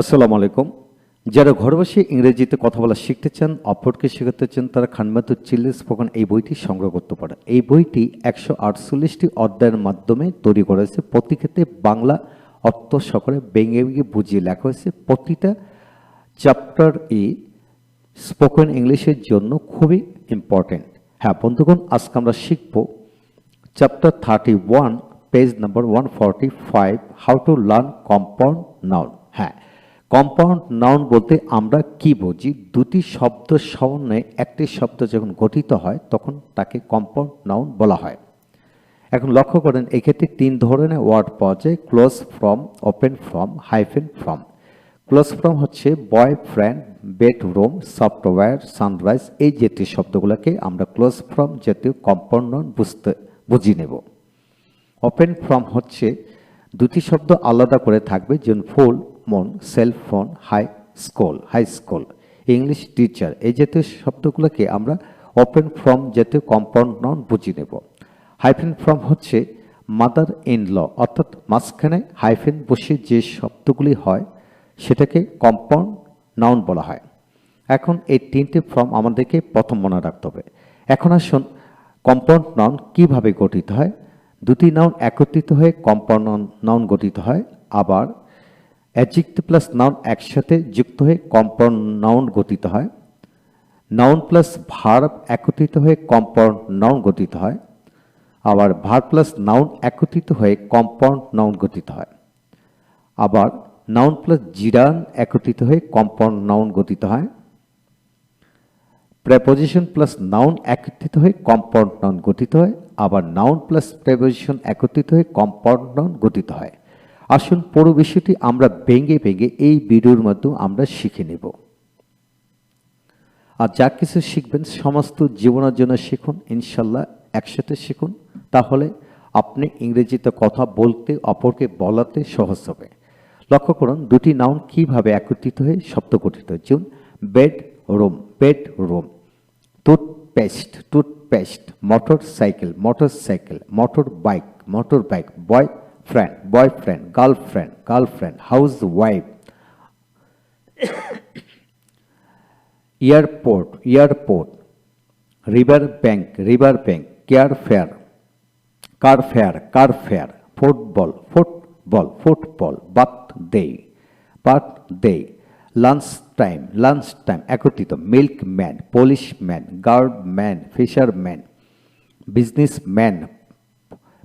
আসসালামু আলাইকুম। যারা ঘর বসে ইংরেজিতে কথা বলা শিখতে চান, অপরকে শেখাতে চান, তারা খানমাতুর চিল্লি স্পোকন এই বইটি সংগ্রহ করতে পারে। এই বইটি একশো আটচল্লিশটি অধ্যায়ের মাধ্যমে তৈরি করা হয়েছে। প্রতি ক্ষেত্রে বাংলা অর্থ সকলে ভেঙে ভেঙে বুঝিয়ে লেখা হয়েছে। প্রতিটা চ্যাপ্টার ই স্পোকেন ইংলিশের জন্য খুবই ইম্পর্টেন্ট হ্যাঁ বন্ধুগণ, আজকে আমরা শিখব chapter thirty one page number one forty five how to learn compound noun হ্যাঁ কম্পাউন্ড নাউন বলতে আমরা কি বুঝি? দুটি শব্দ সমন্বয়ে একটি শব্দ যখন গঠিত হয়, তখন তাকে কম্পাউন্ড নাউন বলা হয়। এখন লক্ষ্য করেন, এক্ষেত্রে তিন ধরনের ওয়ার্ড পাওয়া যায় close form open form hyphen form close form হচ্ছে boy friend bedroom software sunrise এই জাতীয় শব্দগুলোকে আমরা ক্লোজ ফ্রম জাতীয় কম্পাউন্ড নাউন বুঝতে, বুঝিয়ে নেব। ওপেন ফ্রম হচ্ছে দুটি শব্দ আলাদা করে থাকবে, যেমন full moon cell phone high school high school English teacher এই জাতীয় শব্দগুলোকে আমরা ওপেন ফ্রম জাতীয় কম্পাউন্ড নন বুঝিয়ে নেব। হাইফেন ফ্রম হচ্ছে মাদার ইন ল অর্থাৎ মাঝখানে হাইফেন বসে যে শব্দগুলি হয়, সেটাকে কম্পাউন্ড নাউন বলা হয়। এখন এই তিনটে ফর্ম আমাদেরকে প্রথম মনে রাখতে হবে। এখন আসুন কম্পাউন্ড নাউন কীভাবে গঠিত হয়? দুটি নাউন একত্রিত হয়ে কম্পাউন্ড নাউন গঠিত হয়, আবার অ্যাডজেক্টিভ প্লাস নাউন একসাথে যুক্ত হয়ে কম্পাউন্ড নাউন গঠিত হয়। নাউন প্লাস ভার্ব একত্রিত হয়ে কম্পাউন্ড নাউন গঠিত হয়। আবার ভার্ব প্লাস নাউন একত্রিত হয়ে কম্পাউন্ড নাউন গঠিত হয়। আবার নাউন প্লাস জিরান একত্রিত হয়ে কম্পাউন্ড নাউন গঠিত হয়। প্রেপোজিশন প্লাস নাউন একত্রিত হয়ে কম্পাউন্ড নাউন গঠিত হয়। আবার নাউন প্লাস প্রেপোজিশন একত্রিত হয়ে কম্পাউন্ড নাউন গঠিত হয়। আসুন পুরো বিষয়টি আমরা ভেঙে ভেঙে এই ভিডিওর মাধ্যমে আমরা শিখে নেব। আর যা কিছু শিখবেন, সমস্ত জীবনের জন্য শিখুন, ইনশাল্লাহ একসাথে শিখুন। তাহলে আপনি ইংরেজিতে কথা বলতে, অপরকে বলাতে সহজ হবে। লক্ষ্য করুন, দুটি নাউন কীভাবে একত্রিত হয়ে শব্দ গঠিত যেমন bed room bed room toothpaste toothpaste motor cycle motor cycle motor bike motor bike boy friend, boyfriend, girlfriend, girlfriend, housewife, airport, airport, river bank, river bank, car fare, car fare, car fare, football, football, football, birthday, birthday, lunch time, lunch time, acrotito, milkman, Polishman, guardman, fisherman, businessman,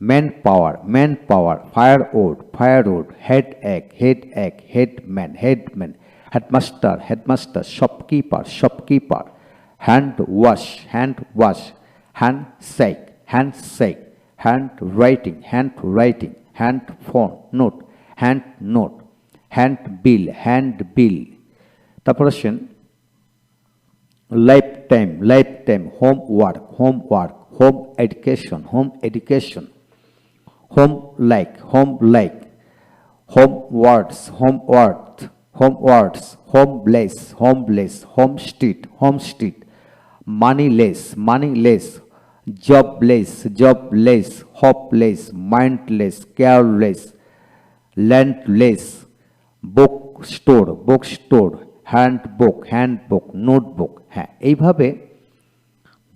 police man guard man fisherman business man man power man power fire wood fire wood head এক head এক head man head man headmaster headmaster shopkeeper shopkeeper hand wash hand wash hand shake hand shake hand writing hand writing hand phone note hand note hand bill hand bill তারপর আসেন life time life time home work home work home education home education home like home like home words home word home words home bless home bless home street home street money less money less jobless jobless hopeless mindless careless landless book store book store hand book hand book notebook হ্যাঁ এইভাবে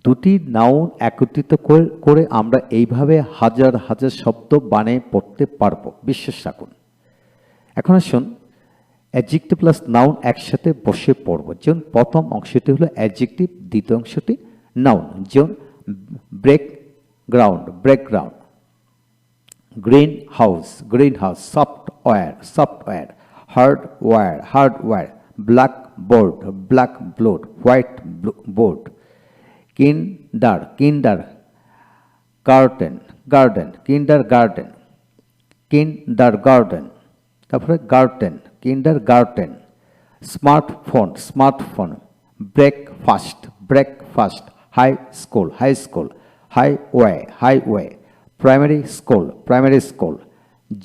দুটি noun একত্রিত করে- আমরা এইভাবে হাজার হাজার শব্দ বানিয়ে পড়তে পারব। বিশ্বাস রাখুন। এখন আসুন অ্যাডজেক্টিভ প্লাস নাউন একসাথে বসে পড়ব। যেমন প্রথম অংশটি হলো অ্যাডজেক্টিভ দ্বিতীয় অংশটি নাউন যেমন break ground break ground green house green house software software hardware hardware black board black board white board kinder kinder garden garden, kinder garden kinder garden, তারপরে garden, kinder garden, smartphone smartphone, breakfast breakfast, high school high school, highway highway, primary school primary school,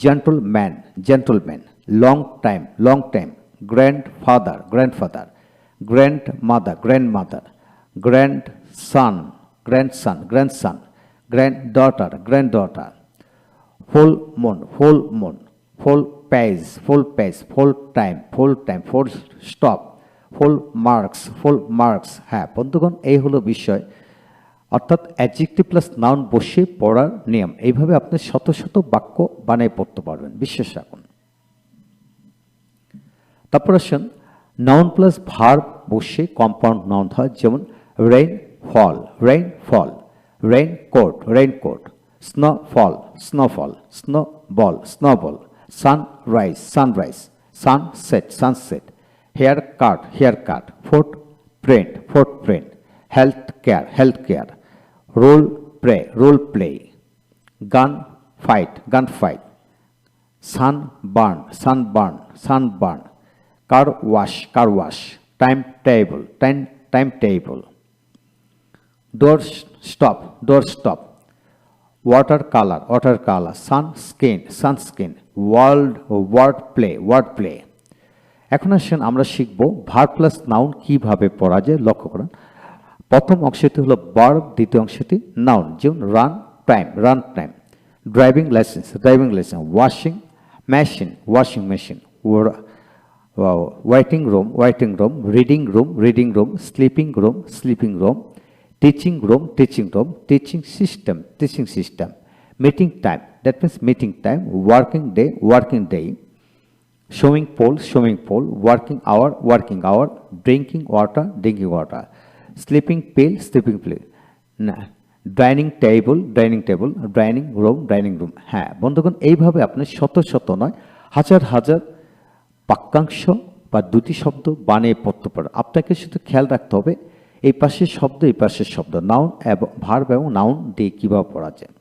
gentleman gentleman, long time long time, grandfather grandfather, grandmother grandmother grandson grandson grandson granddaughter granddaughter full moon full moon full page full page full time full time full stop full marks full marks হ্যাঁ বন্ধুগণ, এই হলো বিষয়। অর্থাৎ adjective plus noun বসে পড়ার নিয়ম। এইভাবে আপনি শত শত বাক্য বানিয়ে পড়তে পারবেন। বিশ্বাস রাখুন। তারপর আসেন নাউন প্লাস ভার্ব বসে কম্পাউন্ড নাউন হয়। যেমন rainfall, rainfall, raincoat, raincoat, snowfall, snowfall, snowball, snowball, sunrise, sunrise, sunset, sunset, haircut, haircut, footprint, footprint, healthcare, healthcare, role play, role play, gun fight, gun fight, sunburn, sunburn, sunburn, car wash, car wash, timetable, time, timetable, door stop door stop water colour water colour sun skin sunscreen world word play word play এখন আসেন আমরা শিখব verb plus noun কীভাবে পড়া যায়, লক্ষ্য করুন। প্রথম অংশটি হলো বার্ব দ্বিতীয় অংশটি নাউন যেমন run time run time driving licence driving licence washing machine washing machine waiting room waiting room reading room reading room sleeping room sleeping room teaching room teaching room teaching system teaching system meeting time that means meeting time working day working day swimming pool swimming pool working hour working hour drinking water drinking water sleeping pill sleeping pill না dining table dining table dining room dining room হ্যাঁ বন্ধুগণ এইভাবে আপনি শত শত নয় হাজার হাজার বাক্যাংশ বা দুটি শব্দ বানিয়ে পড়তে পারেন আপনাকে শুধু খেয়াল রাখতে হবে এই পাশের শব্দ, এই পাশের শব্দ। নাউন এবং ভার্ব এবং নাউন দিয়ে কীভাবে পড়া যায়?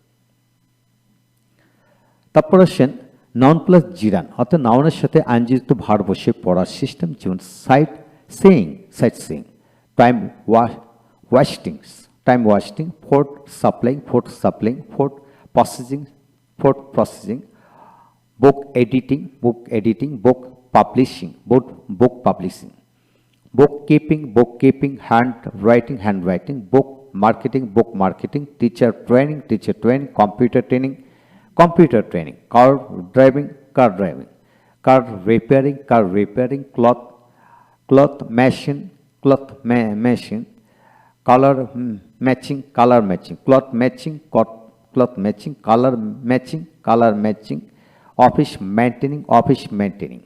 তারপর আসেন নাউন প্লাস জিরান অর্থাৎ নাউনের সাথে আইনযুক্ত ভার বসে পড়ার সিস্টেম যেমন sightseeing sightseeing time wash wastings time wasting fort supplying fort supplying fort processing fort processing book editing book editing book publishing book book publishing bookkeeping bookkeeping hand writing hand writing book marketing book marketing teacher training teacher training computer training computer training car driving car driving car repairing car repairing cloth cloth machine cloth ma- machine color matching color matching cloth matching cloth matching color matching color matching office maintaining office maintaining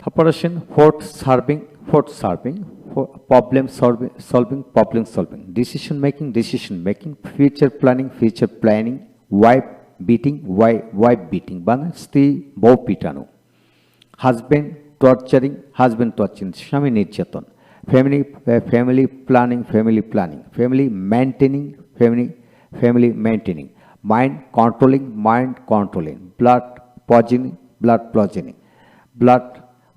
তারপর আসেন fourth serving fourth serving problem solving problem solving decision making decision making future planning future planning wife beating Y wife beating মানে স্ত্রী বউ পিটানো। Husband torturing husband torturing স্বামী নির্যাতন। Family family planning family planning family maintaining family family maintaining mind controlling mind controlling blood poisoning blood poisoning blood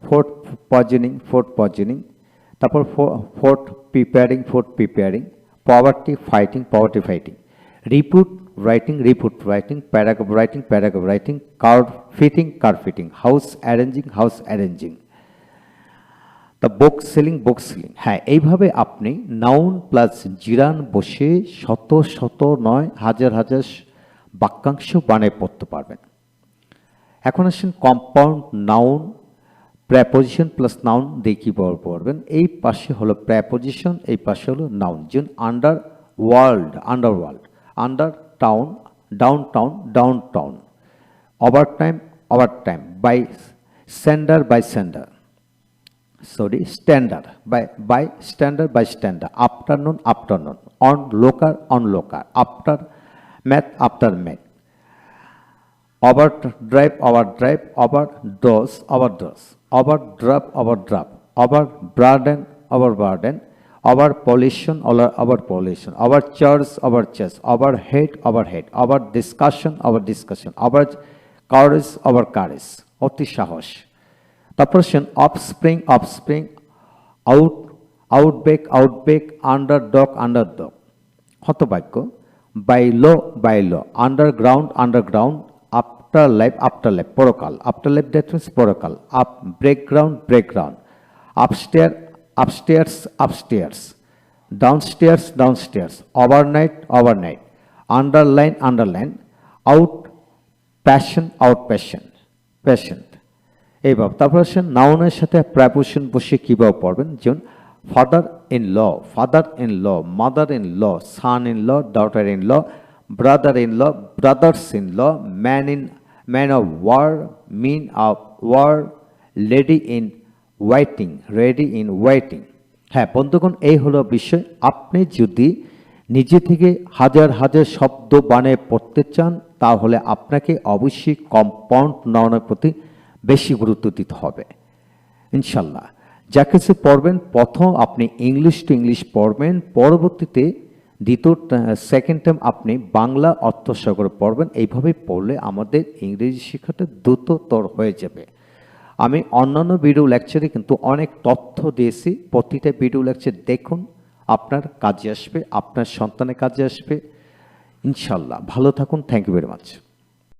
fourth poisoning fort poisoning তারপর fort preparing fort preparing poverty fighting poverty fighting report writing report writing paragraph writing paragraph writing card fitting card fitting house arranging house arranging the book selling book selling হ্যাঁ এইভাবে আপনি noun plus জিরান বসে শত শত, নয়, হাজার হাজার বাক্যাংশ বানায় পড়তে পারবেন। এখন আসেন compound noun preposition plus noun দিয়ে কী পড়বেন। এই পাশে হলো প্র্যাপোজিশন এই পাশে হলো নাউন যেমন under world under world under town down town down town over time over time by sender by stander sorry standard by by standard by standard afternoon afternoon on looker on looker after math after afternoon afternoon on local on local after math after math overdrive overdrive overdose overdose overdrop overdrop overburden overburden over pollution over over pollution over church over church overhead overhead over discussion over discussion over courage over courage অতি সাহস তারপর Sen offspring offspring out outback outback underdog underdog হতবাক্য bylaw bylaw underground underground after life after life পরকাল। After life that means পরকাল। Up background background upstair upstairs upstairs downstairs downstairs overnight overnight underline underline out passion out passion patient এইভাবে। তারপর আসেন নাউনের সাথে প্রাপোশন বসে কীভাবে পড়বেন? যেমন father in law father in law mother in law son in law daughter in law brother in law brothers in law man in man of war men of war lady in waiting lady in waiting হ্যাঁ বন্ধুগণ, এই হলো বিষয়। আপনি যদি নিজে থেকে হাজার হাজার শব্দ বানিয়ে পড়তে চান, তাহলে আপনাকে অবশ্যই কম্পাউন্ড নাউনের প্রতি বেশি গুরুত্ব দিতে হবে। ইনশাল্লাহ। যা কিছু পড়বেন, প্রথম আপনি ইংলিশ টু ইংলিশ পড়বেন, পরবর্তীতে দ্বিতীয় সেকেন্ড টাইম আপনি বাংলা অর্থসাগর পড়বেন। এইভাবে পড়লে আমাদের ইংরেজি শিক্ষাটা দ্রুততর হয়ে যাবে। আমি অন্যান্য ভিডিও লেকচারে কিন্তু অনেক তথ্য দিয়েছি। প্রতিটা ভিডিও লেকচার দেখুন, আপনার কাজে আসবে, আপনার সন্তানের কাজে আসবে। ইনশাল্লাহ, ভালো থাকুন থ্যাংক ইউ ভেরি মাচ